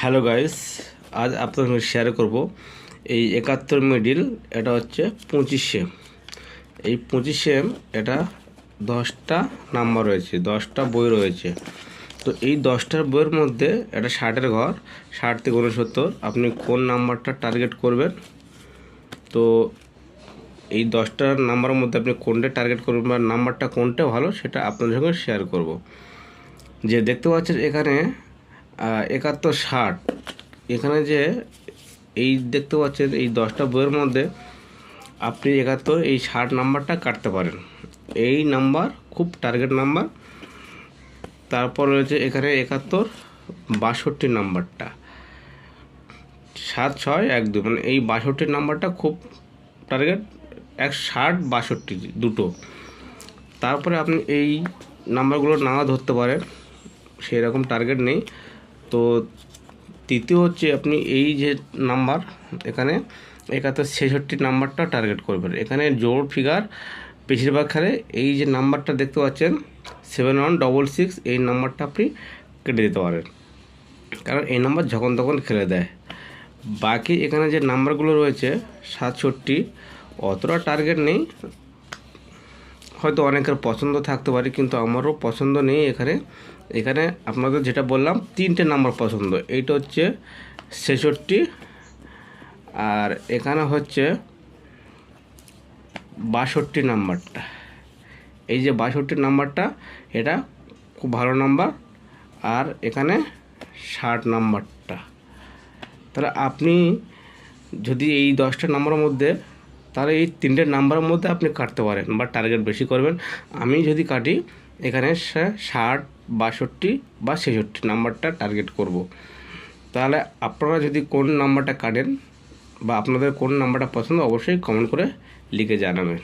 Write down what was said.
Hello guys আজ আপনাদের সঙ্গে শেয়ার করব এই একাত্তর মিডিল এটা হচ্ছে পঁচিশে। এই পঁচিশে এটা দশটা নাম্বার রয়েছে, দশটা বই রয়েছে। তো এই দশটার বইয়ের মধ্যে এটা ষাটের ঘর, ষাট থেকে উনসত্তর আপনি কোন নাম্বারটা টার্গেট করবেন? তো এই দশটা নাম্বারের মধ্যে আপনি কোনটা টার্গেট করবেন বা নাম্বারটা কোনটা ভালো, সেটা আপনাদের সঙ্গে শেয়ার করব। যে দেখতে পাচ্ছেন এখানে একাত্তর ষাট। এখানে যে এই দেখতে পাচ্ছেন, এই দশটা বইয়ের মধ্যে আপনি একাত্তর এই ষাট নাম্বারটা কাটতে পারেন। এই নাম্বার খুব টার্গেট নাম্বার। তারপর রয়েছে এখানে একাত্তর বাষট্টি নাম্বারটা। সাত, ছয়, এক, দুই মানে এই বাষট্টি নাম্বারটা খুব টার্গেট এক, ষাট, বাষট্টি দুটো। তারপরে আপনি এই নাম্বারগুলো নাও ধরতে পারেন। সেই রকম টার্গেট নেই। তো তৃতীয় হচ্ছে আপনি এই যে নাম্বার, এখানে একাত্তর ছেষট্টি নাম্বারটা টার্গেট করবেন। এখানে জোর ফিগার বেশিরভাগ খেলে এই যে নাম্বারটা দেখতে পাচ্ছেন সেভেন ওয়ান ডবল সিক্স এই নাম্বারটা আপনি কেটে দিতে পারেন। কারণ এই নাম্বার যখন তখন খেলে দেয়। বাকি এখানে যে নাম্বারগুলো রয়েছে, সাতষট্টি, অতটা টার্গেট নেই। হয়তো অনেকের পছন্দ থাকতে পারে, কিন্তু আমারও পছন্দ নেই এখানে। এখানে আপনাদের যেটা বললাম, তিনটে নাম্বার পছন্দ। এইটা হচ্ছে ছেষট্টি, আর এখানে হচ্ছে বাষট্টি নাম্বারটা। এই যে বাষট্টি নাম্বারটা, এটা খুব ভালো নাম্বার। আর এখানে ষাট নাম্বারটা। তাহলে আপনি যদি এই দশটা নাম্বারের মধ্যে তাহলে এই তিনটে নাম্বারের মধ্যে আপনি কাটতে পারেন বা টার্গেট বেশি করবেন আমি যদি কাটি, এখানে ষাট, বাষট্টি বা ছেষট্টি নাম্বারটা টার্গেট করব। তাহলে আপনারা যদি কোন নাম্বারটা কাটেন বা আপনাদের কোন নাম্বারটা পছন্দ, অবশ্যই কমেন্ট করে লিখে জানাবেন